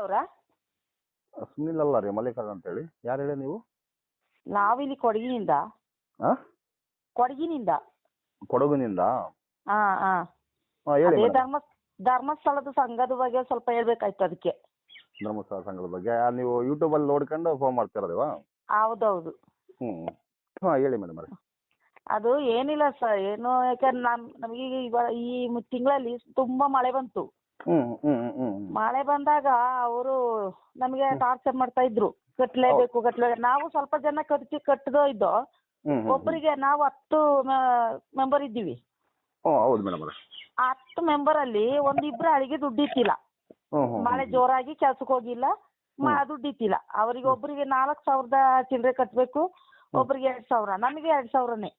ಅವರಾ ಸುನಿಲ್ ಅಲ್ಲ ರೀ ಅಂತ ಹೇಳಿ ಯಾರು ಹೇಳಿ ನೀವು? ನಾವಿಲ್ಲಿ ಕೊಡಗಿನಿಂದ. ಹಾಂ ಕೊಡಗಿನಿಂದ. ಕೊಡಗಿನಿಂದ? ಹಾ ಹಾ ಹಾಂ ಹೇಳಿ ಅದೇ ಧರ್ಮ ಧರ್ಮಸ್ಥಳದ ಸಂಘದ ಬಗ್ಗೆ ಸ್ವಲ್ಪ ಹೇಳ್ಬೇಕಾಯ್ತು ಅದಕ್ಕೆ. ಧರ್ಮಸ್ಥಳ ಸಂಘದ ಬಗ್ಗೆ. ಆ, ನೀವು ಯೂಟ್ಯೂಬಲ್ಲಿ ನೋಡ್ಕೊಂಡು ಫೋನ್ ಮಾಡ್ತಿರೋದೇವಾ? ಹೌದೌದು. ಹ್ಮ್. ಹಾ ಹೇಳಿ ಮೇಡಮ್ ಅವರೇ. ಅದು ಏನಿಲ್ಲ ಸರ್ ಏನು ಯಾಕಂದ್ರೆ ನಮ್ ನಮಗೆ ಈ ತಿಂಗಳಲ್ಲಿ ತುಂಬಾ ಮಳೆ ಬಂತು. ಮಳೆ ಬಂದಾಗ ಅವರು ನಮಗೆ ಟಾರ್ಚರ್ ಮಾಡ್ತಾ ಇದ್ರು. ಕಟ್ಲೇಬೇಕು ಕಟ್ಲೇ ನಾವು ಸ್ವಲ್ಪ ಜನ ಕಟ್ಟಿ ಕಟ್ಟದೋ ಇದ್ದೋ ಒಬ್ಬರಿಗೆ ನಾವು ಹತ್ತು ಮೆಂಬರ್ ಇದ್ದೀವಿ. ಹೌದು ಮೇಡಮ್ ಹತ್ತು ಮೆಂಬರ್ ಅಲ್ಲಿ ಒಂದಿಬ್ರು ಅಳಿಗೆ ದುಡ್ಡಿತ್ತಿಲ್ಲ ಮಳೆ ಜೋರಾಗಿ ಕೆಲ್ಸಕ್ಕೆ ಹೋಗಿಲ್ಲ ದುಡ್ಡಿತ್ತಿಲ್ಲ ಅವರಿಗೆ ಒಬ್ಬರಿಗೆ ನಾಲ್ಕು ಸಾವಿರದ ಚಿಲ್ಲರೆ ಕಟ್ಟಬೇಕು ಒಬ್ಬರಿಗೆ ಎರಡ್ ಸಾವಿರ ನಮಗೆ ಎರಡ್ ಸಾವಿರನೇ.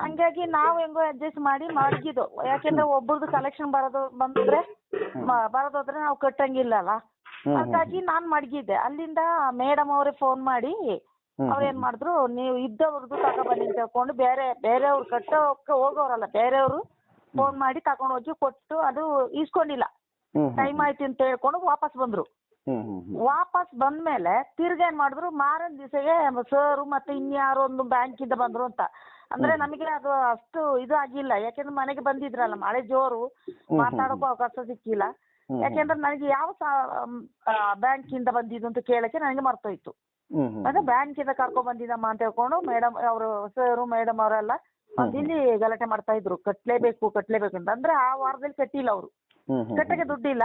ಹಂಗಾಗಿ ನಾವು ಹೆಂಗೋ ಅಡ್ಜಸ್ಟ್ ಮಾಡಿ ಮಡಗಿದ್ದು. ಯಾಕೆಂದ್ರೆ ಒಬ್ರದು ಕಲೆಕ್ಷನ್ ಬರೋದು ಬಂದ್ರೆ ಬರೋದಾದ್ರೆ ನಾವು ಕಟ್ಟಂಗಿಲ್ಲ ಅಲ್ಲ ಹ್ಮ್, ಹಾಗಾಗಿ ನಾನ್ ಮಡಗಿದ್ದೆ. ಅಲ್ಲಿಂದ ಮೇಡಮ್ ಅವರೇ ಫೋನ್ ಮಾಡಿ ಅವ್ರೇನ್ ಏನ್ ಮಾಡಿದ್ರು ನೀವು ಇದ್ದವ್ರದ್ದು ತಗೊಬನ್ನಿ ಅಂತ ಹೇಳ್ಕೊಂಡು ಬೇರೆ ಬೇರೆಯವ್ರು ಕಟ್ಟೋಕೆ ಹೋಗೋರಲ್ಲ ಬೇರೆಯವರು ಫೋನ್ ಮಾಡಿ ತಗೊಂಡು ಹೋಗಿ ಕೊಟ್ಟು ಅದು ಇಸ್ಕೊಂಡಿಲ್ಲ ಟೈಮ್ ಆಯ್ತು ಅಂತ ಹೇಳ್ಕೊಂಡು ವಾಪಸ್ ಬಂದ್ರು. ವಾಪಸ್ ಬಂದ್ಮೇಲೆ ತಿರ್ಗಾ ಏನ್ ಮಾಡಿದ್ರು ಮಾರನ್ ದಿವಸಗೆ ಸರ್ ಮತ್ತೆ ಇನ್ಯಾರೋ ಒಂದು ಬ್ಯಾಂಕಿಂದ ಬಂದ್ರು ಅಂತ. ಅಂದ್ರೆ ನಮಗೆ ಅದು ಅಷ್ಟು ಇದು ಆಗಿಲ್ಲ. ಯಾಕೆಂದ್ರೆ ಮನೆಗೆ ಬಂದಿದ್ರಲ್ಲ ಮಳೆ ಜೋರು ಮಾತಾಡೋಕ್ಕೂ ಅವಕಾಶ ಸಿಕ್ಕಿಲ್ಲ. ಯಾಕಂದ್ರೆ ನನಗೆ ಯಾವ ಬ್ಯಾಂಕಿಂದ ಬಂದಿದ್ದು ಅಂತ ಕೇಳಕ್ಕೆ ನನಗೆ ಮರ್ತೋಯ್ತು. ಅಂದ್ರೆ ಬ್ಯಾಂಕ್ ಇಂದ ಬ್ಯಾಂಕಿಂದ ಕರ್ಕೊಂಡ್ ಬಂದಿದ್ದಮ್ಮ ಅಂತ ಹೇಳ್ಕೊಂಡು ಮೇಡಮ್ ಅವರು ಸರ್ ಮೇಡಮ್ ಅವರೆಲ್ಲ ಇಲ್ಲಿ ಗಲಾಟೆ ಮಾಡ್ತಾ ಇದ್ರು. ಕಟ್ಲೇಬೇಕು ಕಟ್ಲೇಬೇಕು ಅಂತ. ಅಂದ್ರೆ ಆ ವಾರದಲ್ಲಿ ಕಟ್ಟಿಲ್ಲ ಅವರು. ಕಟ್ಟಕ್ಕೆ ದುಡ್ಡಿಲ್ಲ.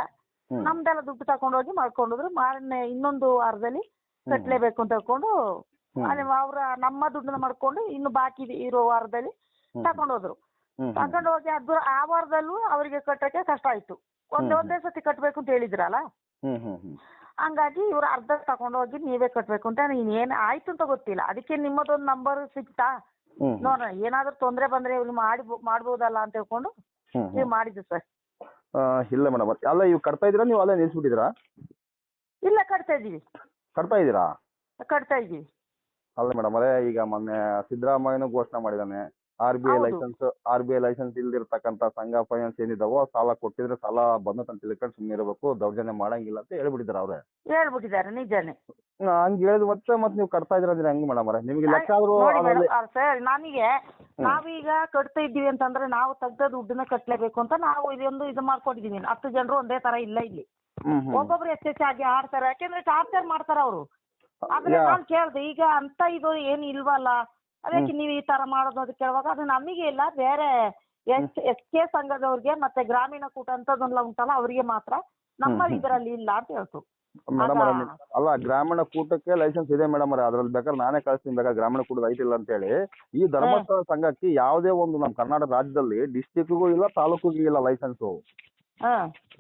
ನಮ್ದೆಲ್ಲ ದುಡ್ಡು ತಕೊಂಡೋಗಿ ಮಾಡ್ಕೊಂಡೋದ್ರು. ಮಾರನೇ ಇನ್ನೊಂದು ವಾರದಲ್ಲಿ ಕಟ್ಲೇಬೇಕು ಅಂತ ಹೇಳ್ಕೊಂಡು ಅವ್ರ ನಮ್ಮ ದುಡ್ಡನ್ನ ಮಾಡ್ಕೊಂಡು ಇನ್ನು ಬಾಕಿ ಇರೋ ವಾರದಲ್ಲಿ ತಕೊಂಡ್ ಹೋದ್ರು ತಕೊಂಡ್ ಹೋಗಿ ಅದು ಆ ವಾರದಲ್ಲೂ ಅವರಿಗೆ ಕಟ್ಟಕ್ಕೆ ಕಷ್ಟ ಆಯ್ತು. ಒಂದೇ ಒಂದೇ ಸತಿ ಕಟ್ಬೇಕು ಅಂತ ಹೇಳಿದ್ರಲ್ಲ? ಹಂಗಾಗಿ ಇವ್ರು ಅರ್ಧ ತಗೊಂಡೋಗಿ ನೀವೇ ಕಟ್ಬೇಕು ಅಂತ ಏನ್ ಆಯ್ತು ಅಂತ ಗೊತ್ತಿಲ್ಲ. ಅದಕ್ಕೆ ನಿಮ್ಮದೊಂದು ನಂಬರ್ ಸಿಕ್ತಾ ನೋಡ ಏನಾದ್ರೂ ತೊಂದ್ರೆ ಬಂದ್ರೆ ಇವ್ರು ಮಾಡಿ ಮಾಡ್ಬೋದಲ್ಲ ಅಂತ ಹೇಳ್ಕೊಂಡು ನೀವ್ ನೀವು ಮಾಡಿದ್ದು ಸರ್. ಇಲ್ಲ ಮೇಡಮ್. ಅಲ್ಲ ಇವ್ ಕಟ್ತಾ ಇದ್ರಾ ನೀವು ಅಲ್ಲೇ ನಿಲ್ಸ್ಬಿಟ್ಟಿದ್ದೀರಾ? ಇಲ್ಲ ಕಟ್ತಾ ಇದೀವಿ ಕಟ್ತಾ ಇದೀರಾ ಕಟ್ತಾ ಇದೀವಿ ಅಲ್ಲ ಮೇಡಮ್ ಅದೇ ಈಗ ಮೊನ್ನೆ ಸಿದ್ದರಾಮಯ್ಯನು ಘೋಷಣೆ ಮಾಡಿದ್ದಾನೆ R B I licence R B I licence ಇಲ್ದಿರ್ತಕ್ಕಂಥ ಸಂಘ ಫೈನಾನ್ಸ್ ಏನಿದಾವೋ ಸಾಲ ಕೊಟ್ಟಿದ್ರೆ ಸಾಲ ಬಂದ ಅಂತ ತಿಳ್ಕೊಂಡು ಸುಮ್ಮನೆ ಇರಬೇಕು ದೌರ್ಜನ್ಯ ಮಾಡಂಗಿಲ್ಲ ಅಂತ ಹೇಳ್ಬಿಟ್ಟಿದ್ದಾರೆ ಅವ್ರೆ. ಹೇಳ್ಬಿಟ್ಟಿದ್ದಾರೆ ನಿಜಾನೇ. ಹಂಗ ಹೇಳಿದ್ ಮತ್ತೆ ಮತ್ತೆ ನೀವು ಕಟ್ತಾ ಇದ್ರ ಅಂದ್ರೆ ಹಂಗ ಮೇಡಮ್ ಅವ್ರೆ? ನಿಮಗೆ ಲೆಕ್ಕ ಆದ್ರೂ ಸರ್ ನನಗೆ ನಾವೀಗ ಕಟ್ತಾ ಇದ್ದೀವಿ ಅಂತಂದ್ರೆ ನಾವು ತೆಗ್ದ ದುಡ್ಡನ್ನ ಕಟ್ಲೇಬೇಕು ಅಂತ ನಾವು ಇದೊಂದು ಇದು ಮಾಡ್ಕೊಂಡಿದೀವಿ. ಹತ್ತು ಜನರು ಒಂದೇ ತರ ಇಲ್ಲ ಇಲ್ಲಿ. ಒಬ್ಬೊಬ್ರು ಹೆಚ್ಚೆಚ್ಚಾಗಿ ಆಡ್ತಾರೆ ಯಾಕೆಂದ್ರೆ ಟಾರ್ಚರ್ ಮಾಡ್ತಾರ ಅವರು. ಆದ್ರೆ ನಾನ್ ನಾನು ಕೇಳ್ದೆ ಈಗ ಅಂತ ಇದು ಏನ್ ಇಲ್ವಲ್ಲ? ಅದಕ್ಕೆ ನೀವ್ ಈ ತರ ಮಾಡೋದು ಅದಕ್ಕೆ ಕೇಳುವಾಗ ಅದು ನಮಗೆ ಇಲ್ಲ ಬೇರೆ ಎಸ್ ಎಸ್ ಕೆ ಸಂಘದವ್ರಿಗೆ ಮತ್ತೆ ಗ್ರಾಮೀಣ ಕೂಟ ಅಂತದೆಲ್ಲ ಉಂಟಲ್ಲ ಅವರಿಗೆ ಮಾತ್ರ ನಮ್ಮ ಇದರಲ್ಲಿ ಇಲ್ಲ ಅಂತ ಹೇಳ್ತು. ಮೇಡಮ್ ಅಲ್ಲ ಗ್ರಾಮೀಣ ಕೂಟಕ್ಕೆ ಲೈಸೆನ್ಸ್ ಇದೆ ಮೇಡಮ್ ಅವರೇ ಅದ್ರಲ್ಲಿ ಬೇಕಾದ್ರೆ ನಾನೇ ಕಳಿಸ್ತೀನಿ ಬೇಕಾದ್ರೆ ಗ್ರಾಮೀಣ ಕೂಟದ ಐತಿಲ್ಲ ಅಂತ ಹೇಳಿ. ಈ ಧರ್ಮಸ್ಥಳ ಸಂಘಕ್ಕೆ ಯಾವುದೇ ಒಂದು ನಮ್ಮ ಕರ್ನಾಟಕ ರಾಜ್ಯದಲ್ಲಿ ಡಿಸ್ಟಿಕ್ಗೂ ಇಲ್ಲ ತಾಲೂಕಿಗೂ ಇಲ್ಲ ಲೈಸೆನ್ಸ್ ಹಾ.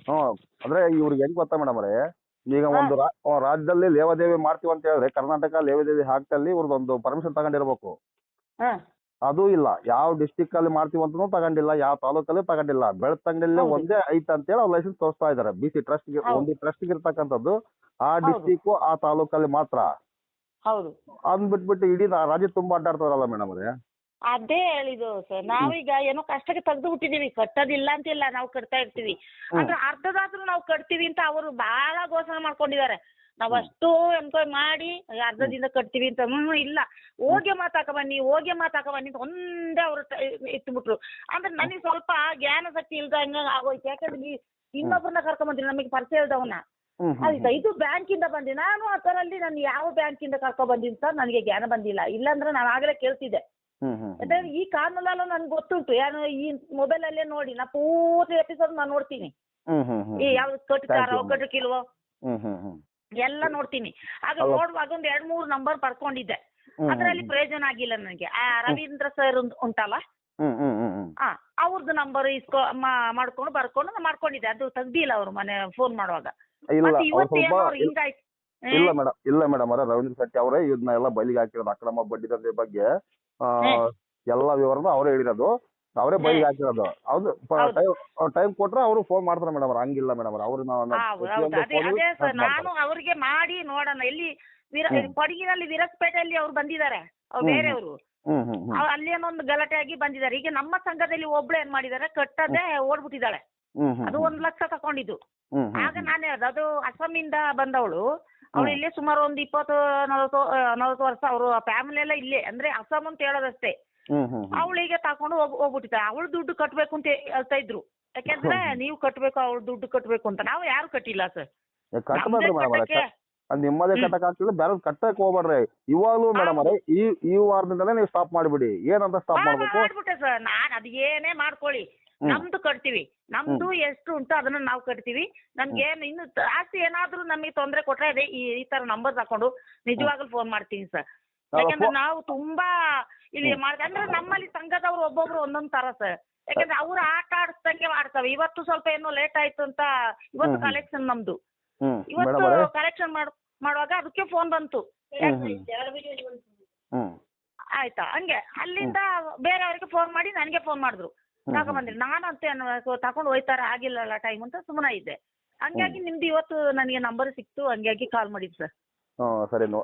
ಹ್ಮ್. ಅಂದ್ರೆ ಇವ್ರಿಗೆ ಹೆಂಗ್ ಗೊತ್ತಾ ಮೇಡಮ್ ಅವರೇ? ಈಗ ಒಂದು ರಾ- ಆ, ರಾಜ್ಯದಲ್ಲಿ ಲೇವಾದೇವಿ ಮಾಡ್ತೀವಿ ಅಂತ ಹೇಳಿದ್ರೆ ಕರ್ನಾಟಕ ಲೇವಾದೇವಿ ಹಾಕ್ತಲ್ಲಿ ಇವ್ರದ್ದೊಂದು ಪರ್ಮಿಷನ್ ತಗೊಂಡಿರ್ಬೇಕು. ಹಾ. ಅದು ಇಲ್ಲ. ಯಾವ ಡಿಸ್ಟಿಕ್ ಅಲ್ಲಿ ಮಾಡ್ತೀವಿ ಅಂತನೂ ತಗೊಂಡಿಲ್ಲ ಯಾವ ತಾಲೂಕಲ್ಲಿ ತಗೊಂಡಿಲ್ಲ. ಬೆಳ್ತಂಗಡಿಯಲ್ಲಿ ಹೌದು. ಒಂದೇ ಐತೆ ಅಂತೇಳಿ ಅವ್ರು ಲೈಸೆನ್ಸ್ ತೋರಿಸ್ತಾ ಇದಾರೆ. ಬಿ ಸಿ ಟ್ರಸ್ಟ್ ಹೌದು. ಒಂದು ಟ್ರಸ್ಟ್ ಇರ್ತಕ್ಕಂಥದ್ದು ಆ ಹೌದು. ಡಿಸ್ಟಿಕ್ ಆ ತಾಲೂಕಲ್ಲಿ ಮಾತ್ರ. ಹೌದು. ಅಂದ್ಬಿಟ್ಬಿಟ್ಟು ಇಡೀ ನಾ- ರಾಜ್ಯ ತುಂಬಾ ಅಡ್ಡಾಡ್ತಾರಲ್ಲ ಮೇಡಮ್ ಅವರೇ. ಅದೇ ಹೇಳಿದ್ದು ಸರ್. ನಾವೀಗ ಏನೋ ಕಷ್ಟಕ್ಕೆ ತೆಗ್ದು ಬಿಟ್ಟಿದೀವಿ ಕಟ್ಟೋದಿಲ್ಲ ಅಂತಿಲ್ಲ ನಾವು ಕಟ್ತಾ ಇರ್ತೀವಿ. ಅಂದ್ರೆ ಅರ್ಧದಾದ್ರೂ ನಾವು ಕಟ್ತೀವಿ ಅಂತ ಅವರು ಬಹಳ ಘೋಷಣೆ ಮಾಡ್ಕೊಂಡಿದ್ದಾರೆ. ನಾವು ಅಷ್ಟು ಎನ್ಕ್ವೈರಿ ಮಾಡಿ ಅರ್ಧದಿಂದ ಕಟ್ತೀವಿ ಅಂತ. ಹ್ಮ್ ಇಲ್ಲ. ಹೋಗಿ ಮಾತಾಕ ಬನ್ನಿ ಹೋಗಿ ಮಾತಾಕ ಬನ್ನಿ ಅಂತ ಒಂದೇ ಅವರು ಇಟ್ಬಿಟ್ರು. ಅಂದ್ರೆ ನನಗೆ ಸ್ವಲ್ಪ ಜ್ಞಾನ ಶಕ್ತಿ ಇಲ್ದಂಗ ಆಗೋಯ್ತು. ಯಾಕಂದ್ರೆ ಇನ್ನೊಬ್ಬರನ್ನ ಕರ್ಕೊಂಡ್ ಬಂದ್ರಿ ನಮಗೆ ಪರಿಚಯ ಇಲ್ದವನ್ನ ಆಯ್ತಾ? ಇದು ಬ್ಯಾಂಕಿಂದ ಬಂದಿ. ನಾನು ಆ ಥರಲ್ಲಿ ನಾನು ಯಾವ ಬ್ಯಾಂಕಿಂದ ಕರ್ಕೊಂಡ್ ಬಂದಿನಿ ಅಂತ ನನಗೆ ಜ್ಞಾನ ಬಂದಿಲ್ಲ. ಇಲ್ಲಾಂದ್ರೆ ನಾನು ಆಗಲೇ ಕೇಳ್ತಿದ್ದೆ. ಹ್ಮ್ ಹ್ಮ್ ಹ್ಮ್ ಯಾಕಂದ್ರೆ ಈ ಕಾನೂನಲ್ಲ ನನ್ಗೆ ಗೊತ್ತುಂಟು. ಯಾರು ಈ ಮೊಬೈಲ್ ಅಲ್ಲೇ ನೋಡಿ ನಾ ಪೂರ್ತಿ ಎಪಿಸೋಡ್ ನಾನು ನೋಡ್ತೀನಿ. ಹ್ಮ್ ಹ್ಮ್ ಹ್ಮ್ ಈ ಯಾವ್ದು ಕಟ್ತಾರೋ Thank you. ಕಟ್ಟಕ್ಕಿಲ್ವೋ ಹ್ಮ್ ಹ್ಮ್ ಹ್ಮ್. ಎಲ್ಲ ನೋಡ್ತೀನಿ. ಆಗ. ನೋಡುವಾಗ ಒಂದ್ ಎರಡ್ ಮೂರು ನಂಬರ್ ಪಡ್ಕೊಂಡಿದ್ದೆ ಹ್ಮ್ ಅದ್ರಲ್ಲಿ ಪ್ರಯೋಜನ ಆಗಿಲ್ಲ ನನಗೆ. ಆ ರವೀಂದ್ರ ಸರ್ ಉಂಟಲ್ಲ? ಹ್ಮ್ ಹ್ಮ್ ಹ್ಮ್ ಹ್ಮ್. ಆ ಅವ್ರದ್ದು ನಂಬರ್ ಇಸ್ಕೊ ಮಾ- ಮಾಡ್ಕೊಂಡು ಬರ್ಕೊಂಡು ನಾನ್ ಮಾಡ್ಕೊಂಡಿದ್ದೆ. ಅದು ತೆಗ್ದಿಲ್ಲ ಅವ್ರು ಮನೆ ಫೋನ್ ಮಾಡುವಾಗ. ಇಲ್ಲ ಮತ್ತೆ ಅವ್ರು ಇವತ್ತು ಸ್ವಲ್ಪ ಅವ್ರು ಹಿಂಗಾಯ್ತು ಇಲ್ಲ ಮೇಡಮ್ ಇಲ್ಲ ಮೇಡಮ್ ಅವರ ರವೀಂದ್ರ ಶೆಟ್ಟಿ ಅವರೇ ಇದನ್ನ ಎಲ್ಲ ಬಯಲಿಗೆ ಹಾಕಿರೋದು ಅಕ್ರಮ ಬಡ್ಡಿ ದಂಧೆ ಬಗ್ಗೆ. ಎಲ್ಲ ವಿವರನು ಅವರೇ ಹೇಳಿರೋದು. ಅವರೇ ಬೈಗ್ ಹಾಕಿರೋದು. ಹೌದು. ಟೈಮ್ ಕೊಟ್ರೆ ಅವರು ಫೋನ್ ಮಾಡ್ತಾರೆ ಮೇಡಮ್ ಅವ್ರು ಹಂಗಿಲ್ಲ ಮೇಡಮ್ ಅವ್ರು. ನಾನು ಅವ್ರಿಗೆ ಮಾಡಿ ನೋಡೋಣ. ಎಲ್ಲಿ ವಿರ ಕೊಡಗಿನಲ್ಲಿ ವಿರಸ್ಪೇಟೆಯಲ್ಲಿ ಅವ್ರು ಬಂದಿದ್ದಾರೆ ಅವ್ರು. ಬೇರೆಯವರು. ಹ್ಮ್ ಹ್ಮ್ ಹ್ಮ್. ಅಲ್ಲಿ ಏನೊಂದು ಗಲಾಟೆ ಆಗಿ ಬಂದಿದ್ದಾರೆ. ಈಗ ನಮ್ಮ ಸಂಘದಲ್ಲಿ ಒಬ್ಳು ಏನ್ ಮಾಡಿದ್ದಾರೆ ಕಟ್ಟದೆ ಓಡ್ಬಿಟ್ಟಿದ್ದಾಳೆ. ಅದು ಒಂದ್ ಲಕ್ಷ ತಕೊಂಡಿದ್ದು ಆಗ ನಾನು ಹೇಳ್ದೆ ಅದು ಅಸ್ಸಾಮಿಂದ ಬಂದವಳು. ಅವಳು ಹ್ಮ್. ಇಲ್ಲೇ ಸುಮಾರು ಒಂದ್ ಇಪ್ಪತ್ತು ನಲವತ್ತು ನಲವತ್ತು ವರ್ಷ ಅವರು ಫ್ಯಾಮಿಲಿ ಎಲ್ಲ ಇಲ್ಲೇ. ಅಂದ್ರೆ ಅಸ್ಸಾಂ ಅಂತ ಹೇಳೋದಷ್ಟೇ. ಅವಳಿಗೆ ತಕೊಂಡು ಹೋಗ್ ಹೋಗ್ಬಿಟ್ಟಿದ್ದ ಅವಳು ದುಡ್ಡು ಕಟ್ಬೇಕು ಅಂತ ಹೇಳ್ತಾ ಇದ್ರು. ಯಾಕೆಂದ್ರೆ ನೀವು ಕಟ್ಬೇಕು ಅವಳು ದುಡ್ಡು ಕಟ್ಬೇಕು ಅಂತ. ನಾವು ಯಾರು ಕಟ್ಟಿಲ್ಲ ಸರ್? ಮೇಡಮ್ ಅವರೇ. ಅದ್ ನಿಮ್ಮದೇ ಕಟ್ಟಕ್ ಆಗ್ತಿಲ್ಲ. ಬೇರೆ ಕಟ್ಟಕ್ ಹೋಗ್ಬೇಡ್ರಿ. ಇವಾಗ್ಲೂ ಮೇಡಮ್ ಅವರೇ ಈ ಈ ವಾರದಿಂದಲೇ ನೀವು ಸ್ಟಾಪ್ ಮಾಡಿಬಿಡಿ. ಏನಂತ ಸ್ಟಾಪ್ ಮಾಡ್ಬೇಕು? ಮಾಡ್ಬಿಟ್ಟೆ ಸರ್. ನಾನ್ ಅದ್ ಏನೇ ಮಾಡ್ಕೊಳ್ಳಿ. ನಮ್ದು ಕಟ್ತೀವಿ. ನಮ್ದು ಎಷ್ಟು ಉಂಟು ಅದನ್ನ ನಾವು ಕಟ್ತೀವಿ. ನಮ್ಗೆ ಏನ್ ಇನ್ನು ಜಾಸ್ತಿ ಏನಾದ್ರೂ ನಮಗೆ ತೊಂದರೆ ಕೊಟ್ರೆ ಅದೇ ಈ ಈ ತರ ನಂಬರ್ ತಕೊಂಡು ನಿಜವಾಗ್ಲೂ ಫೋನ್ ಮಾಡ್ತೀನಿ ಸರ್ ಯಾಕಂದ್ರೆ ನಾವು ತುಂಬಾ ಇಲ್ಲಿ ಮಾಡ್ದೆ ಅಂದ್ರೆ ನಮ್ಮಲ್ಲಿ ಸಂಘದವ್ರು ಒಬ್ಬೊಬ್ರು ಒಂದೊಂದ್ ತರ ಸರ್ ಯಾಕಂದ್ರೆ ಅವ್ರು ಆಟ ಆಡಿಸ್ದಂಗೆ ಮಾಡ್ತವೆ. ಇವತ್ತು ಸ್ವಲ್ಪ ಏನೋ ಲೇಟ್ ಆಯ್ತು ಅಂತ ಇವತ್ತು. ಕಲೆಕ್ಷನ್ ನಮ್ದು. ಇವತ್ತು ಕಲೆಕ್ಷನ್ ಮಾಡ್ ಮಾಡುವಾಗ ಅದಕ್ಕೆ ಫೋನ್ ಬಂತು. ಆಯ್ತಾ? ಹಂಗೆ ಅಲ್ಲಿಂದ ಬೇರೆಯವ್ರಿಗೆ ಫೋನ್ ಮಾಡಿ ನನಗೆ ಫೋನ್ ಮಾಡಿದ್ರು. ತಗೊಂಬಂದ್ರಿ. ನಾನು ಅಂತ ತಗೊಂಡು ಹೋಯ್ತಾರ ಆಗಿಲ್ಲಲ್ಲ ಟೈಮ್ ಅಂತ ಸುಮ್ಮನೆ ಇದ್ದೆ. ಹಂಗಾಗಿ ನಿಮ್ದು ಇವತ್ತು ನನಗೆ ನಂಬರ್ ಸಿಕ್ತು ಹಂಗಾಗಿ ಕಾಲ್ ಮಾಡಿದ್ ಸರ್ ಹ್ಮ್ ಸರಿ ನೋ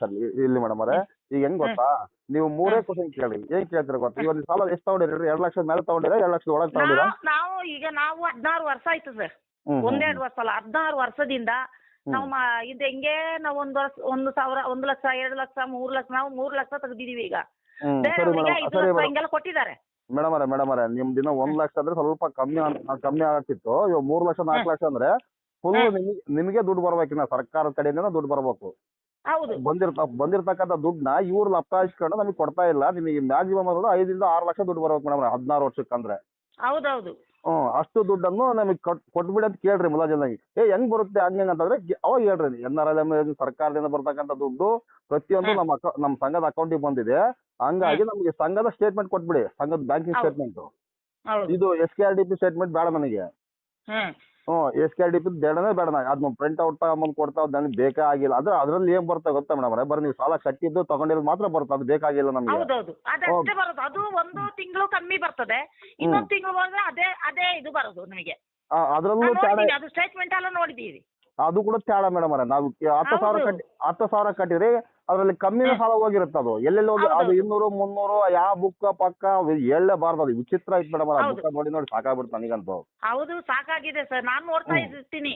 ಸರಿ ಇಲ್ಲಿ ಮೇಡಮ್ ಅವರೇ. ಈಗ ಹೆಂಗ್ ಗೊತ್ತಾ? ನೀವು ಮೂರೇ ಕ್ವಶನ್ ಕೇಳಿ ಏನ್ ಕೇಳ್ತೀರ ಗೊತ್ತಾ? ಇವಾಗ ಸಾಲ ಎಷ್ಟು ತಗೊಂಡಿರಿ ಎರಡ್ ಲಕ್ಷದ ಮೇಲೆ ತಗೊಂಡಿರಾ? ಎರಡ್ ಲಕ್ಷದ ಒಳಗೆ ತಗೊಂಡಿರಾ? ನಾವು ಈಗ ನಾವು ಹದಿನಾರು ವರ್ಷ ಆಯ್ತು ಸರ್ ಒಂದೆರಡು ವರ್ಷ ಅಲ್ಲ ಹದಿನಾರು ವರ್ಷದಿಂದ ನಾವು ಇದು ಹೆಂಗೆ ನಾವು ಒಂದ್ ವರ್ಷ ಒಂದು ಸಾವಿರ ಒಂದು ಲಕ್ಷ ಎರಡ್ ಲಕ್ಷ ಮೂರ್ ಲಕ್ಷ ನಾವು ಮೂರ್ ಲಕ್ಷ ತೆಗ್ದಿದೀವಿ ಈಗ. ಬೇರೆಯವ್ರಿಗೆ ಐದು ಲಕ್ಷ ಹಿಂಗೆಲ್ಲ ಕೊಟ್ಟಿದ್ದಾರೆ. ಮೇಡಮ್ ಅರೆ ಮೇಡಮ್ ಅರೆ ನಿಮ್ ದಿನ ಒಂದ್ ಲಕ್ಷ ಅಂದ್ರೆ ಸ್ವಲ್ಪ ಕಮ್ಮಿ ಕಮ್ಮಿ ಆಗ್ತಿತ್ತು ಇವಾಗ ಮೂರ್ ಲಕ್ಷ ನಾಲ್ಕು ಲಕ್ಷ ಅಂದ್ರೆ ಫುಲ್ ನಿಮ್ಗೆ ದುಡ್ಡು ಬರ್ಬೇಕಿನ್ನ ಸರ್ಕಾರದ ಕಡೆಯಿಂದ ದುಡ್ಡು ಬರ್ಬೇಕು. ಹೌದು. ಬಂದಿರ್ತ ಬಂದಿರ್ತಕ್ಕಂಥ ದುಡ್ಡನ್ನ ಇವ್ರು ಲಪ್ತಾಯಿಸ್ಕೊಂಡು ನಮಗೆ ಕೊಡ್ತಾ ಇಲ್ಲ. ನಿಮಗೆ ಮ್ಯಾಕ್ಸಿಮಮ್ ಅಂದ್ರೆ ಐದರಿಂದ ಆರು ಲಕ್ಷ ದುಡ್ಡು ಬರ್ಬೇಕು ಮೇಡಮ್ ಹದಿನಾರು ವರ್ಷಕ್ಕಂದ್ರೆ ಹೌದೌದು. ಹ್ಮ್ ಅಷ್ಟು ದುಡ್ಡನ್ನು ನಮಗೆ ಕೊಟ್ ಕೊಟ್ಬಿಡಿ ಅಂತ ಕೇಳ್ರಿ ಮುಲಾಜಿಲ್ದಂಗೆ. ಏ ಹೆಂಗ್ ಬರುತ್ತೆ ಹಂಗ್ ಅಂತಂದ್ರೆ ಗೆ- ಅವಾಗ ಹೇಳ್ರಿ. ಎನ್ ಆರ್ ಎಲ್ ಸರ್ಕಾರದಿಂದ ಬರ್ತಕ್ಕಂಥ ದುಡ್ಡು ಪ್ರತಿಯೊಂದು. ನಮ್ಮ ಅಕ ನಮ್ಮ ಸಂಘದ ಅಕೌಂಟಿಗೆ ಬಂದಿದೆ. ಹಂಗಾಗಿ ನಮಗೆ ಸಂಘದ ಸ್ಟೇಟ್ಮೆಂಟ್ ಕೊಟ್ಬಿಡಿ ಸಂಘದ ಬ್ಯಾಂಕಿಂಗ್ ಸ್ಟೇಟ್ಮೆಂಟ್ ಇದು S K R D P statement ಬೇಡ ನನಗೆ. ಹ್ಮ್. S K R D P ಬೇಡನೇ ಬೇಡ ಅದನ್ನ ಪ್ರಿಂಟ್ ಔಟ್ ತಗೊಂಬಂದು ಕೊಡ್ತಾ ನನಗೆ ಬೇಕಾ ಆಗಿಲ್ಲ. ಅದ್ರ ಅದ್ರಲ್ಲಿ ಏನ್ ಬರ್ತಾ ಗೊತ್ತಾ ಮೇಡಮ್ ಬರೀ ನೀವು ಸಾಲ ಕಟ್ಟಿದ್ದು ತಗೊಂಡಿರೋದು ಮಾತ್ರ ಬರುತ್ತೆ? ಅದು ಬೇಕಾಗಿಲ್ಲ ನಮಗೆ. ಹೌದೌದು. ಅದಷ್ಟೇ ಬರೋದು. ಅದು ಒಂದು ತಿಂಗಳು ಕಮ್ಮಿ ಬರ್ತದೆ. ಇನ್ನೊಂದು ತಿಂಗಳು ಬಂದ್ರೆ ಅದೇ ಅದೇ ಇದು ಬರೋದು ನಮಗೆ. ಅದರಲ್ಲೂ ಅದು ಸ್ಟೇಟ್ಮೆಂಟ್ ಎಲ್ಲ ಅದು ಕೂಡ ತ್ಯಾಡ ಮೇಡಮ್ ಅವರೇ. ನಾವು ಹತ್ತು ಸಾವಿರ. ಕಟ್ಟಿ ಹತ್ತು ಸಾವಿರ ಕಟ್ಟಿರಿ ಅದರಲ್ಲಿ ಕಮ್ಮಿನ ಫಾಲೋ ಸಾಲ ಹೋಗಿರುತ್ತೆ ಅದು. ಎಲ್ಲೆಲ್ಲಿ ಹೋಗಿ ಅದು. ಇನ್ನೂರು ಮುನ್ನೂರು ಯಾವ ಬುಕ್ ಪಕ್ಕ ಹೇಳಲೇಬಾರ್ದು ಅದು. ವಿಚಿತ್ರ ಐತ್ ಮೇಡಮ್ ಆ ಬುಕ್ ನೋಡಿ ನೋಡಿ ಸಾಕಾಗ್ಬಿಡ್ತು ನನಗಂತೂ. ಹೌದು ಸಾಕಾಗಿದೆ ಸರ್. ನಾನ್ ನೋಡ್ತಾ. ಇರ್ತೀನಿ.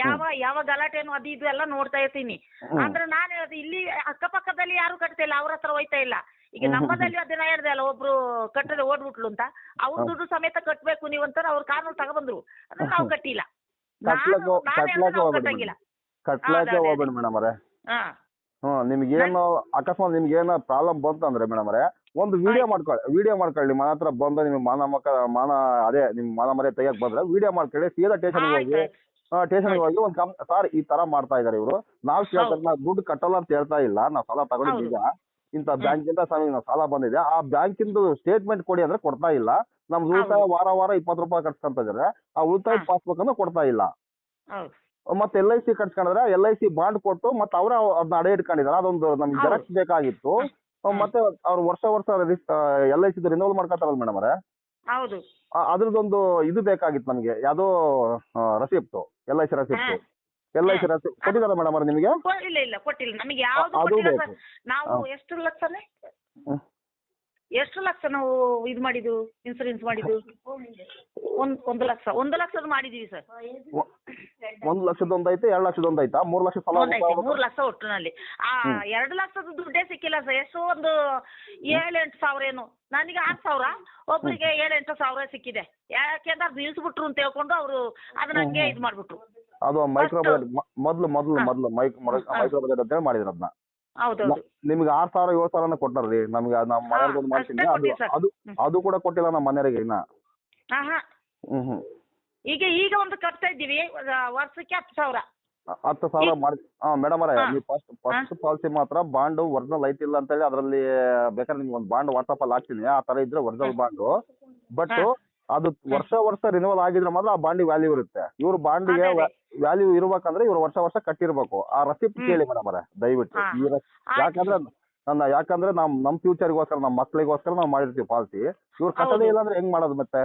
ಯಾವ ಯಾವ ಗಲಾಟೆನು ಅದು ಇದು ಎಲ್ಲ ನೋಡ್ತಾ ಇರ್ತೀನಿ. ಅಂದ್ರೆ ನಾನು ಹೇಳೋದು ಇಲ್ಲಿ ಅಕ್ಕಪಕ್ಕದಲ್ಲಿ ಯಾರು ಕಟ್ತಾ ಇಲ್ಲ ಅವ್ರ ಹತ್ರ ಹೋಯ್ತಾ ಇಲ್ಲ. ಈಗ. ನಮ್ಮದಲ್ಲಿ ಅದನ್ನ ಹೇಳ್ದೆ ಅಲ್ಲ ಒಬ್ರು ಕಟ್ಟದೆ ಓಡ್ಬಿಟ್ಲು ಅಂತ. ಅವ್ರ. ದುಡ್ಡು ಸಮೇತ ಕಟ್ಬೇಕು ನೀವು ಅಂತ ಅವ್ರ ಕಾನೂನು ತಗೊಬಂದ್ರು ಅದನ್ನ ನಾವು. ಕಟ್ಟಿಲ್ಲ. ಕಟ್ಲಾಕೆ ಅದೇ, ಅದೇ. ಹೋಗ್ಬೇಡಿ ಮೇಡಮ್ ಅವರೇ. ಹಾ ಹ್ಮ್ ನಿಮ್ಗೇನು ಅಕಸ್ಮಾತ್ ನಿಮ್ಗೆ ಏನೋ ಪ್ರಾಬ್ಲಮ್ ಬಂತಂದ್ರೆ ಮೇಡಮ್ ಅವರೇ ಒಂದು ವಿಡಿಯೋ ಮಾಡ್ಕೊಳ್ಳಿ ವಿಡಿಯೋ ಮಾಡ್ಕೊಳ್ಳಿ ಮನೆ ಹತ್ರ ಬಂದು ನಿಮ್ಗೆ ಮಾನ ಮಕ್ಕ ಮಾನ ಅದೇ ನಿಮ್ ಮಾನ ಮರೆ ತೆಗಿಯಕ್ ಬಂದ್ರೆ ವಿಡಿಯೋ ಮಾಡ್ಕೊಳ್ಳಿ ಸೀದಾ ಟೇಷನ್ ಹೋಗಿ ಟೇಷನ್ ಹೋಗಿ ಒಂದು ಕಮ್ ಸರ್ ಈ ತರ ಮಾಡ್ತಾ ಇದಾರೆ ಇವರು ನಾವು ಕೇಳ್ತಾರೆ. ನಾವು ದುಡ್ಡು ಕಟ್ಟಲ್ಲ ಅಂತ ಹೇಳ್ತಾ ಇಲ್ಲ ನಾವು ಸಾಲ ತಗೊಂಡಿದ್ದೀಗ ಇಂತ ಬ್ಯಾಂಕ್ ಇಂದ ನಾವು ಸಾಲ ಬಂದಿದೆ ಆ ಬ್ಯಾಂಕಿಂದು ಸ್ಟೇಟ್ಮೆಂಟ್ ಕೊಡಿ ಅಂದ್ರೆ ಕೊಡ್ತಾ ಇಲ್ಲ ನಮ್ದು ಉಳಿತಾಯ. ವಾರ ವಾರ ಇಪ್ಪತ್ತು ರೂಪಾಯಿ ಕಟ್ಸ್ಕೊಂತ ಇದಾರೆ ಆ ಉಳಿತಾಯ ಪಾಸ್ಬುಕ್ ಅನ್ನು ಕೊಡ್ತಾ ಇಲ್ಲ. ಮತ್ತೆ ಎಲ್ ಐ ಸಿ ಕಟ್ಸ್ಕೊಂಡ್ರೆ ಎಲ್ ಐ ಸಿ ಬಾಂಡ್ ಕೊಟ್ಟು ಮತ್ತೆ ಅವರ ಅದನ್ನ ಅಡೆ ಇಟ್ಕೊಂಡಿದ್ದಾರೆ ಅದೊಂದು ನಮ್ಗೆ. ಜೆರಾಕ್ಸ್ ಬೇಕಾಗಿತ್ತು. ಮತ್ತೆ ಅವ್ರು ವರ್ಷ ವರ್ಷ ಎಲ್ ಐ ಸಿ ರಿನೋವಲ್ ಮಾಡ್ಕೊತಾರಲ್ಲ ಮೇಡಮ್ ಅವರೇ? ಹೌದು. ಅದ್ರದ್ದೊಂದು ಇದು ಬೇಕಾಗಿತ್ತು ನಮ್ಗೆ. ಯಾವ್ದೋ receipt L I C receipt. L I C receipt ಕೊಟ್ಟಿದ್ದಾರೆ ಮೇಡಮ್ ಅವ್ರೆ ನಿಮಗೆ? ಇಲ್ಲ ಇಲ್ಲ ಕೊಟ್ಟಿಲ್ಲ. ನಮಗೆ ಯಾವ್ದು ಅದು ಕೊಟ್ಟಿಲ್ಲ ಬೇಕು. ಸರ್ ನಾವು. ಎಷ್ಟು ಲಕ್ಷನೇ. ಎಷ್ಟು ಲಕ್ಷ ನಾವು ಇದು ಮಾಡಿದ್ದು ಇನ್ಸೂರೆನ್ಸ್ ಮಾಡಿದ್ದು? ಒಂದ್ ಒಂದು ಲಕ್ಷ. ಒಂದು ಲಕ್ಷದ ಮಾಡಿದೀವಿ ಸರ್. ಒಂದ್ ಲಕ್ಷದ ಒಂದು ಐತೆ ಎರಡು ಲಕ್ಷದ ಒಂದು ಐತಾ? ಮೂರು ಲಕ್ಷ ಸಾಲ ಮೂರು ಲಕ್ಷ ಒಟ್ಟಿನಲ್ಲಿ. ಆ. ಎರಡು ಲಕ್ಷದ ದುಡ್ಡೇ ಸಿಕ್ಕಿಲ್ಲ ಸರ್. ಎಷ್ಟು ಒಂದು ಏಳೆಂಟು ಸಾವಿರ ಏನು. ನನಗೆ ಆರು ಸಾವಿರ ಒಬ್ಬರಿಗೆ ಏಳೆಂಟು ಸಾವಿರ ಸಿಕ್ಕಿದೆ. ಯಾಕೆಂದ್ರೆ ಅದು ನಿಲ್ಸ್ಬಿಟ್ರು ಅಂತ ಹೇಳ್ಕೊಂಡು ಅವರು ಅದನ್ನ ಹಂಗೆ ಇದು ಮಾಡ್ಬಿಟ್ರು ಅದು ಮೈಕ್ರೋ ಮೊದಲು ಮೊದಲು ಮೊದಲು ಮೈಕ್. ಮೈಕ್ರೋ ಬಜೆಟ್ ಅಂತೇಳಿ ಮಾಡಿದ್ರು ಅದನ್ನ. ಹೌದೌದು. ನಿಮ್ಗೆ ಆರ್ ಸಾವಿರ ಏಳು ಸಾವಿರನ ಕೊಟ್ಟಾರ್ರಿ ನಮ್ಗೆ ನಮ್ಮ ಮನೆಯವ್ರಿಗೆ ಒಂದು ಮಾಡ್ತೀನಿ ಅದು ಕೊಟ್ಟಿವಿ ಸರ್. ಅದು ಹ್ಮ್. ಅದು ಕೂಡ ಕೊಟ್ಟಿಲ್ಲ ನಮ್ಮ ಮನೆಯವ್ರಿಗೆ ಇನ್ನ. ಹ್ಮ್ ಹ್ಮ್. ಈಗ ಈಗ ಒಂದು ಕಟ್ತಾ ಇದ್ದೀವಿ. ಆ, ವರ್ಷಕ್ಕೆ ಹತ್ತು ಸಾವಿರ. ಹತ್ತು ಸಾವಿರ ಮಾಡಿ ಹಾ ಮೇಡಮ್ ಅವರೇ ಹಾ. ನೀವು ಫಸ್ಟ್ ಫಸ್ಟ್ ಪಾಲಿಸಿ ಮಾತ್ರ ಬಾಂಡ್ ಒರಿಜಿನಲ್ ಐತಿಲ್ಲ ಅಂತೇಳಿ ಅದರಲ್ಲಿ ಬೇಕಾದ್ರೆ ನಿಮ್ಗೆ ಒಂದು ಬಾಂಡ್ ವಾಟ್ಸಪ್ ಅಲ್ಲಿ ಹಾಕ್ತೀನಿ. ಆ ತರ ಇದ್ರೆ ಒರಿಜಿನಲ್ ಬಾಂಡು. ಬಟ್ ಹಾ. ಅದು ವರ್ಷ ವರ್ಷ ರಿನಿವಲ್ ಆಗಿದ್ರೆ ಮಾತ್ರ ಆ ಬಾಂಡಿ ವ್ಯಾಲ್ಯೂ ಇರುತ್ತೆ. ಇವ್ರ ಬಾಂಡಿಗೆ. ವ್ಯಾಲ್ಯೂ ಇರ್ಬೇಕಂದ್ರೆ ಇವ್ರು ವರ್ಷ ವರ್ಷ ಕಟ್ಟಿರ್ಬೇಕು. ಆ ರಸೀಪ್. ಕೇಳಿ ಮೇಡಮ್ ಅವರೇ ದಯವಿಟ್ಟು. ಈ ಯಾಕಂದ್ರೆ ನನ್ನ ಯಾಕಂದ್ರೆ ನಮ್ ನಮ್ ಫ್ಯೂಚರ್ಗೋಸ್ಕರ ನಮ್ಮ ಮಕ್ಳಿಗೋಸ್ಕರ ನಾವು ಮಾಡಿರ್ತೀವಿ ಪಾಲಿಸಿ ಇವ್ರು ಕಟ್ಟದೇ ಹೌದು. ಇಲ್ಲ ಅಂದ್ರೆ ಹೆಂಗ್ ಮಾಡೋದು ಮತ್ತೆ?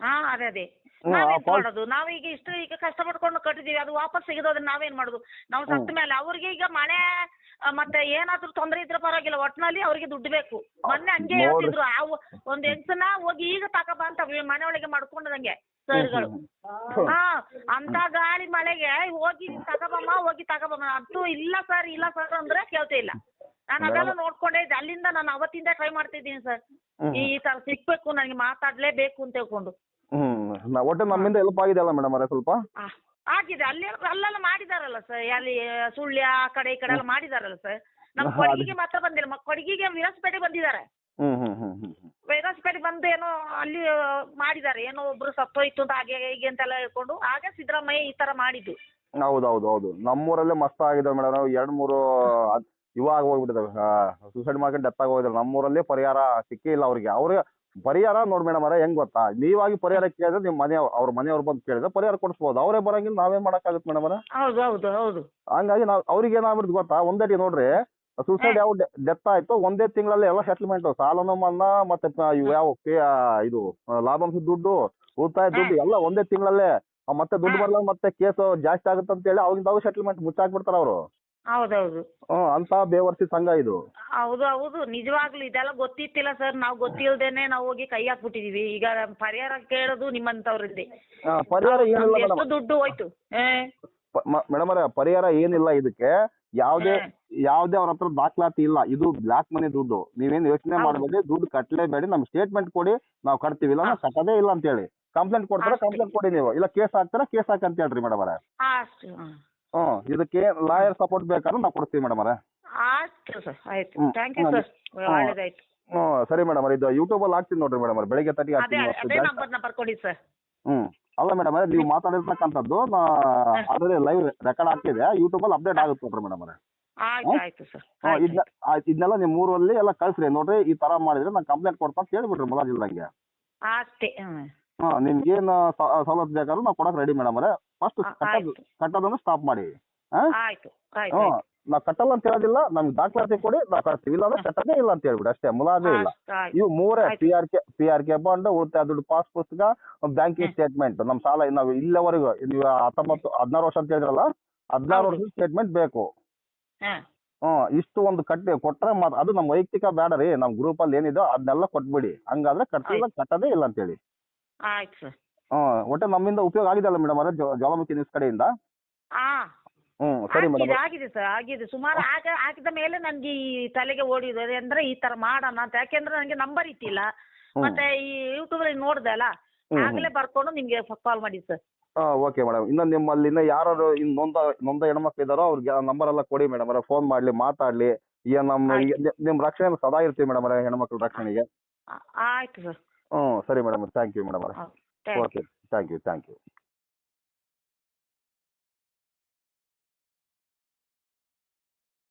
ಹಾ ಅದೇ ಅದೇ. ಮಾಡೋದು? ನಾವೀಗ ಇಷ್ಟು ಈಗ ಕಷ್ಟಪಟ್ಕೊಂಡು ಕಟ್ಟಿದೀವಿ ಅದು ವಾಪಸ್ ಸಿಗದೋದ್ರೆ ನಾವೇನ್ ಮಾಡುದು? ನಾವು ಸತ್ತ ಮೇಲೆ ಅವ್ರಿಗೆ ಈಗ ಮನೆ ಆ, ಮತ್ತೆ ಏನಾದ್ರೂ ತೊಂದರೆ ಇದ್ರೆ ಪರವಾಗಿಲ್ಲ. ಒಟ್ನಲ್ಲಿ ಅವ್ರಿಗೆ ದುಡ್ಡು ಬೇಕು. ಮೊನ್ನೆ ಹಂಗೆ ನೋಡ್ರಿ. ಹೇಳ್ತಿದ್ರು. ಆ ಒ- ಒಂದ್ ಹೆಂಗ್ಸನ ಹೋಗಿ ಈಗ ತಕಬ ಅಂತ ವಿ- ಮನೆ ಒಳಗೆ ಮಾಡ್ಕೊಂಡದಂಗೆ ಸರ್ಗಳು. ಹಾ ಅಂತ ಗಾಳಿ ಮಳೆಗೆ ಹೋಗಿ ತಕಬಮ್ಮ ಹೋಗಿ ತಕಬಮ್ಮ ಅಂತೂ ಇಲ್ಲ ಸರ್ ಇಲ್ಲ ಸರ್ ಅಂದ್ರೆ ಕೇಳ್ತಾ ಇಲ್ಲ. ನಾನು ಅದೆಲ್ಲ ನೋಡ್ಕೊಂಡೇ ಇದ್ದೆ. ಅಲ್ಲಿಂದ ನಾನು ಅವತ್ತಿಂದ ಟ್ರೈ ಮಾಡ್ತಿದ್ದೀನಿ ಸರ್. ಹ್ಮ್. ಈ ತರ ಸಿಕ್ಬೇಕು ನನಗೆ ಮಾತಾಡ್ಲೇಬೇಕು ಅಂತ ಹೇಳ್ಕೊಂಡು. ಹ್ಮ್. ನ- ಒಟ್ಟು ನಮ್ಮಿಂದ ಹೆಲ್ಪ್ ಆಗಿದೆ ಅಲ್ಲ ಮೇಡಮ್ ಅವರೇ ಸ್ವಲ್ಪ? ಆ, ಆಗಿದೆ. ಅಲ್ಲಿ ಅಲ್ಲೆಲ್ಲ ಮಾಡಿದಾರಲ್ಲ ಸರ್ ಅಲ್ಲಿ ಸುಳ್ಯ ಆ ಕಡೆ ಈ ಕಡೆ ಎಲ್ಲ ಮಾಡಿದಾರಲ್ಲ ಸರ್ ನಮ್ಮ ಹಾ, ಅದು- ಕೊಡಗಿಗೆ ಮಾತ್ರ ಬಂದಿಲ್ಲ. ಮ- ಕೊಡಗಿಗೆ ವಿರಾಜಪೇಟೆ ಬಂದಿದ್ದಾರೆ. ಹ್ಮ್ ಹ್ಮ್ ಹ್ಮ್ ಹ್ಮ್ ಹ್ಮ್. ವಿರಾಜಪೇಟೆ ಬಂದು ಏನೋ ಅಲ್ಲಿ ಮಾಡಿದಾರೆ ಮಾಡಿದ್ದಾರೆ. ಏನೋ ಒಬ್ರು ಸತ್ತೋಯ್ತು ಅಂತ ಹಾಗೆ ಹೀಗೆ ಅಂತೆಲ್ಲ ಹೇಳ್ಕೊಂಡು ಆಗ ಸಿದ್ದರಾಮಯ್ಯ ಈ ತರ ಮಾಡಿದ್ದು. ಹೌದು ಹೌದು. ಹೌದು ನಮ್ಮೂರಲ್ಲೇ ಮಸ್ತ್ ಆಗಿದೆ ಮೇಡಮ್ ಎರಡ್ ಮೂರು ಇವಾಗ ಹೋಗ್ಬಿಟ್ಟಿದ್ದಾವೆ. ಸೂಸೈಡ್ ಮಾಡ್ಕೊಂಡು ಡೆತ್ ಆಗಿ ಹೋಗಿದ್ದಾರೆ ನಮ್ಮೂರಲ್ಲಿ ಪರಿಹಾರ ಸಿಕ್ಕೇ ಇಲ್ಲ ಅವ್ರಿಗೆ. ಅವ್ರಿಗೆ ಪರಿಹಾರ ನೋಡಿ ಮೇಡಮ್ ಅವರೇ ಹೆಂಗ್ ಗೊತ್ತಾ? ನೀವಾಗಿ ಪರಿಹಾರ ಕೇಳಿದ್ರೆ ನಿಮ್ಮ ಮನೆ ಅವ್ರ ಮನೆಯವ್ರು ಬಂದು ಕೇಳಿದ್ರೆ ಪರಿಹಾರ ಕೊಡಿಸ್ಬೋದು. ಅವರೇ ಬರಂಗಿಲ್ಲ ನಾವೇನ್ ಮಾಡಕ್ಕಾಗುತ್ತೆ ಮೇಡಮ್ ಅವರೇ? ಹೌದು ಹೌದು ಹೌದು. ಹಂಗಾಗಿ ನಾವು ಅವ್ರಿಗೆ ಏನಾಗ್ಬಿಡ್ತು ಗೊತ್ತಾ? ಒಂದೇಟಿ ನೋಡ್ರಿ ಸುಸೈಡ್ ಯಾವ ಡೆತ್ ಆಯ್ತು ಒಂದೇ ತಿಂಗಳಲ್ಲಿ ಎಲ್ಲ ಸೆಟ್ಲ್ಮೆಂಟ್ ಸಾಲನು ಮನ್ನಾ ಮತ್ತೆ ಇವು ಯಾವ ಇದು ಲಾಭಾಂಶ ದುಡ್ಡು ಉಳಿತಾಯ ದುಡ್ಡು ಎಲ್ಲ ಒಂದೇ ತಿಂಗಳಲ್ಲೇ ಮತ್ತೆ ದುಡ್ಡು. ಬರಲ್ಲ ಮತ್ತೆ ಕೇಸ್ ಜಾಸ್ತಿ ಆಗುತ್ತೆ ಅಂತ ಹೇಳಿ ಅವಾಗಿಂದ ಅವಾಗ ಸೆಟ್ಲ್ಮೆಂಟ್ ಮುಚ್ಚಾಕ್ಬಿಡ್ತಾರ ಅವರು. ಹೌದೌದು. ಅಂತ ಬೇವರ್ಸಿ ಸಂಘ ಇದು. ಹೌದು ಹೌದು. ನಿಜವಾಗ್ಲೂ ಇದೆಲ್ಲ ಗೊತ್ತಿತ್ತಿಲ್ಲ ಸರ್. ನಾವು ಗೊತ್ತಿಲ್ದೇನೆ ನಾವು ಹೋಗಿ ಕೈ ಹಾಕ್ಬಿಟ್ಟಿದೀವಿ. ಈಗ ಪರಿಹಾರ ಕೇಳೋದು ನಿಮ್ಮಂತವ್ರಲ್ಲಿ ಆ, ಪರಿಹಾರ ಏನಿಲ್ಲ ನಮ್ಗೆ ಮೇಡಮ್. ಎಷ್ಟು ದುಡ್ಡು ಹೋಯ್ತು? ಏ? ಮೇಡಮ್ ಅವರೇ ಪರಿಹಾರ ಏನಿಲ್ಲ ಇದಕ್ಕೆ. ಯಾವ್ದೇ. ಯಾವ್ದೇ ಅವ್ರ ಹತ್ರ ದಾಖಲಾತಿ ಇಲ್ಲ. ಇದು ಬ್ಲಾಕ್ ಮನಿ ದುಡ್ಡು. ನೀವೇನ್ ಯೋಚನೆ ಹೌದು. ಮಾಡಬೇಡಿ. ದುಡ್ಡು ಕಟ್ಟಲೇಬೇಡಿ ನಮ್ ಸ್ಟೇಟ್ಮೆಂಟ್ ಕೊಡಿ. ನಾವು ಕಟ್ತೀವಿ. ಇಲ್ಲ ನಾವು ಕಟ್ಟೋದೇ ಇಲ್ಲ ಅಂತ ಹೇಳಿ. ಕಂಪ್ಲೇಂಟ್ ಕೊಡ್ತಾರೆ? ಅಷ್ಟೇ. ಕಂಪ್ಲೇಂಟ್ ಕೊಡಿ ನೀವು. ಇಲ್ಲ ಕೇಸ್ ಹಾಕ್ತಾರೆ? ಕೇಸ್ ಹಾಕಂತ ಅಂತ ಹೇಳ್ರಿ ಮೇಡಮ್ ಅವರೇ. ಅಷ್ಟು ಹ್ಮ್. ಹ್ಮ್ ಇದಕ್ಕೆ ಲಾಯರ್ ಸಪೋರ್ಟ್ ಬೇಕಾದ್ರೆ ನಾವು ಕೊಡ್ತೀವಿ ಮೇಡಮ್ ಅವರೇ. ಆಯ್ತು ಸರ್ ಆಯ್ತು. ಹ್ಮ್. ಥ್ಯಾಂಕ್ ಯು ಹ್ಮ್. ಸರ್ ಒಳ್ಳೇದಾಯ್ತು. ಹ್ಮ್ ಸರಿ ಮೇಡಮ್ ಇದು ಯೂಟ್ಯೂಬ್ ಅಲ್ಲಿ ಹಾಕ್ತೀನಿ ನೋಡ್ರಿ ಮೇಡಮ್ ಅವ್ರೆ ಬೆಳಿಗ್ಗೆ ತಟ್ಟಿಗೆ ಅದೇ ಹಾಕ್ತೀನಿ ಅದೇ ಸರ್ ಹ್ಮ್ ಅಲ್ಲ ಮೇಡಮ್ ನೀವು ಮಾತಾಡಿರ್ತಕ್ಕಂಥದ್ದು ಆಲ್ರೆಡಿ ಲೈವ್ ರೆಕಾರ್ಡ್ ಆಗ್ತಿದೆ ಯೂಟ್ಯೂಬ್ ಅಲ್ಲಿ ಅಪ್ಡೇಟ್ ಆಗುತ್ತೆ ನೋಡ್ರಿ ಮೇಡಮ್ ಅವರೇ. ಆಯ್ತು ಆಯ್ತು ಸರ್ ಇದನ್ನ ಇದನ್ನೆಲ್ಲ ನಿಮ್ಮ ಊರಲ್ಲಿ ಎಲ್ಲ ಕಳ್ಸ್ರಿ ನೋಡ್ರಿ ಈ ತರ ಮಾಡಿದ್ರೆ ನಾನು ಕಂಪ್ಲೇಂಟ್ ಕೊಡ್ತಾ ಅಂತ ಹೇಳ್ಬಿಡ್ರಿ ಮೊದಲಿಲ್ದಂಗೆ ಅಷ್ಟೇ ಹಾ ನಿಮ್ಗೇನು ಸವಲತ್ತು ಬೇಕಾದ್ರೂ ನಾವು ಕೊಡಕ್ ರೆಡಿ ಮೇಡಮ್ ಅವರೇ. ಫಸ್ಟ್ ಆ- ಕಟ್ಟೋದು ಆಯ್ತು. ಕಟ್ಟೋದನ್ನ ಸ್ಟಾಪ್ ಮಾಡಿ. ಆಯ್ತು ಆಯ್ತು ಹ್ಮ್ ನಾವು ಕಟ್ಟಲ್ಲ ಅಂತ ಹೇಳೋದಿಲ್ಲ ನಮ್ಗೆ ದಾಖಲಾತಿ ಕೊಡಿ ನಾವು ಕಟ್ತೀವಿ. ಇಲ್ಲ ಅಂದ್ರೆ ಕಟ್ಟೋದೇ ಇಲ್ಲ ಅಂತ ಹೇಳ್ಬಿಡಿ ಅಷ್ಟೇ ಮುಲಾಜೇ ಇಲ್ಲ. ಆಯ್ತು ಇವು ಮೂರೇ ಆಯ್ತು. P R K P R K bond ಉಳಿತಾಯ ದುಡ್ಡು ಪಾಸ್ ಪುಸ್ತಕ ಬ್ಯಾಂಕಿಂಗ್ ಸ್ಟೇಟ್ಮೆಂಟ್ ನಮ್ಮ ಸಾಲ ನಾವು ಇಲ್ಲಿವರೆಗೂ ನೀವು ಹತ್ತೊಂಬತ್ತು ಹದಿನಾರು ವರ್ಷ ಅಂತ ಹೇಳಿದ್ರಲ್ಲ ಹದಿನಾರು ಹೌದು. ವರ್ಷದ ಸ್ಟೇಟ್ಮೆಂಟ್ ಬೇಕು. ಹಾ. ಹ್ಮ್ ಇಷ್ಟು ಒಂದು ಕಟ್ಟಿ ಕೊಟ್ರೆ ಮಾತ್ರ ಅದು ನಮ್ಮ ವೈಯಕ್ತಿಕ ಬೇಡ ರೀ ನಮ್ಮ ಗ್ರೂಪ್ ಅಲ್ಲಿ ಏನಿದೆ ಅದನ್ನೆಲ್ಲ ಕೊಟ್ಬಿಡಿ. ಹಂಗಾದ್ರೆ ಕಟ್ಟಿಲ್ಲ ಕಟ್ಟದೇ ಇಲ್ಲ ಅಂತೇಳಿ ಆಯ್ತು. ಸರ್ ಒಟ್ಟೆ ನಮ್ಮಿಂದ ಉಪಯೋಗ ಆಗಿದೆಲ್ಲ ಮೇಡಮ್ ಅವರ ಜ್ವ- ಜ್ವಾಲಾಮುಖಿ ನ್ಯೂಸ್ ಕಡೆಯಿಂದ? ಹಾ ಹ್ಮ್ ಸರಿ ಮೇಡಮ್. ಆಗಿದೆ ಆಗಿದೆ ಸರ್ ಆಗಿದೆ. ಸುಮಾರು ಆಗ ಹಾಕಿದ ಮೇಲೆ ನನ್ಗೆ ಈ ತಲೆಗೆ ಓಡಿದ್ರೆ ಅಂದ್ರೆ ಈ ತರ ಮಾಡೋಣ ಅಂತ. ಯಾಕೆಂದ್ರೆ ನನಗೆ ನಂಬರ್ ಇಟ್ಟಿಲ್ಲ. ಹ್ಮ್. ಮತ್ತೆ ಈ ಯೂಟ್ಯೂಬ್ ಅಲ್ಲಿ ನೋಡ್ದೆ ಅಲ್ಲ? ಹ್ಮ್, ಹ್ಮ್. ಆಗ್ಲೇ ಬರ್ಕೊಂಡು ನಿಮ್ಗೆ ಕಾಲ್ ಮಾಡಿ ಸರ್. Okay madam. ಇನ್ನ ನಿಮ್ಮಲ್ಲಿಂದ ಯಾರು ಇನ್ನು ನೊಂದ ನೊಂದ ಹೆಣ್ಮಕ್ಳು ಇದ್ದಾರೋ ಅವ್ರಿಗೆ ನಂಬರ್ ಎಲ್ಲ ಕೊಡಿ ಮೇಡಮ್. ಅವರ ಫೋನ್ ಮಾಡ್ಲಿ ಮಾತಾಡ್ಲಿ. ಈಗ ನಮ್ಮ ಆಯ್ತು. ನಿಮ್ಮ ರಕ್ಷಣೆ ಸದಾ ಇರ್ತೀವಿ ಮೇಡಮ್ ಅವರೇ ಹೆಣ್ಮಕ್ಳ ರಕ್ಷಣೆಗೆ. ಆಯ್ತು ಸರ್. ಹ್ಞೂ ಸರಿ ಮೇಡಮ್ ಥ್ಯಾಂಕ್ ಯು ಮೇಡಮ್ ಅವರೇ. Thank you okay thank you thank you